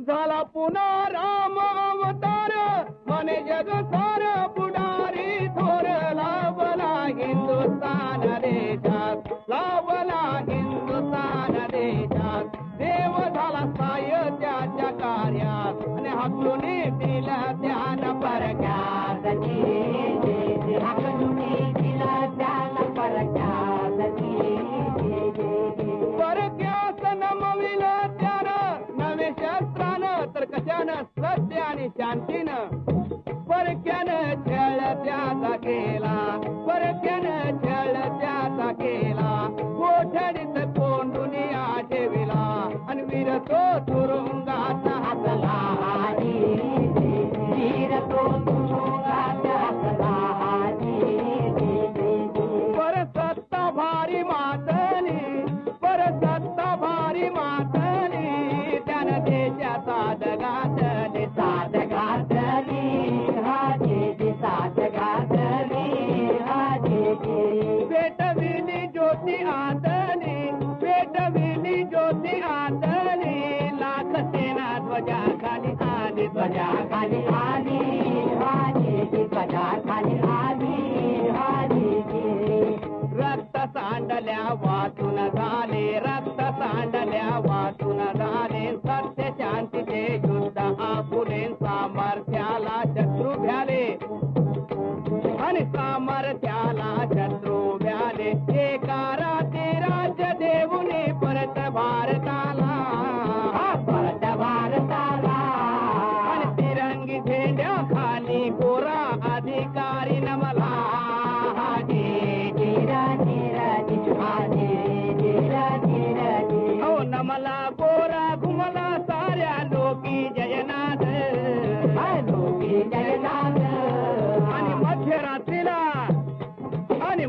झाला पुन्हा राम अवतार. मने जग सार पुढारी थोर लावला हिंदुस्थान देशात. लावला हिंदुस्थान देशात. देव झाला साय त्याच्या कार्यात. आणि हाकलून शस्त्रानं तर आणि शांतीनं. परक्यानं छळ त्याचा केला. परक्यानं छळ त्याचा केला. कोठडीत कोंडून ठेविला. आणि विरतो तुरुंगा ज्योती पेटविली ज्योती लाख सेना ध्वजा खाली आली ध्वजा खाली आली रक्त सांडल्या वाचून झाले रक्त सांडल्या वाचून झाले सत्य शांतीचे युद्ध आपुले सामर्थ्याला शत्रू भ्याले. आणि सामर्थ्याला शत्रू भ्याले. एका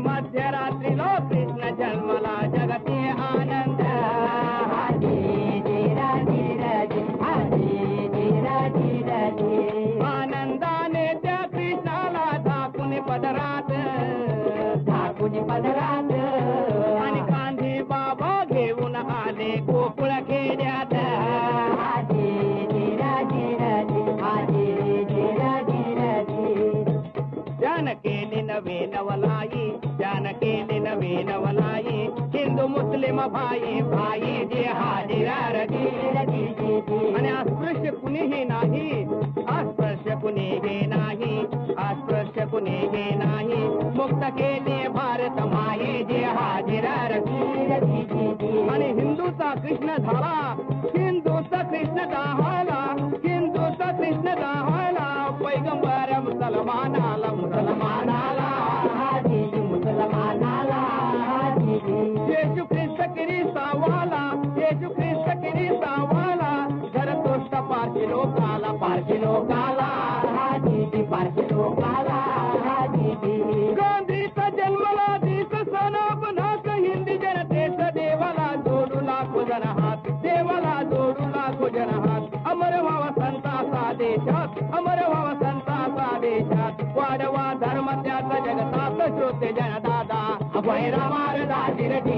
मध्यरात्रीला कृष्ण जन्मला जगती आनंद. आनंदाने त्या कृष्णाला झाकून पदरात. पदरात. आणि गांधी बाबा घेऊन आले गोकुळ खेड्यात. केली नवे भाई भाई जे हाजिरार आणि अस्पृश्य कुणीही नाही अस्पृश्य कुणीही नाही अस्पृश्य कुणीही नाही. मुक्त केले भारत माई जे हाजिरार आणि हिंदूचा कृष्ण झाला हिंदूचा कृष्ण दाहाला हिंदूचा कृष्ण दाहाला पैगंबर मुसलमानाला मुसलमाना येशू ख्रिस्त किरी सावाला येशू ख्रिस्त किरी सावाला घर तोष्ट पारशी लोकाला पारशी लोकाला. गांधीचा जन्मला दिस सनापनाक हिंदी जनतेच देवाला जोडू लाखो जन हात देवाला जोडू लाखो जन हात. अमर व्हावा संताचा देशात अमर व्हावा भेर वारी न थी।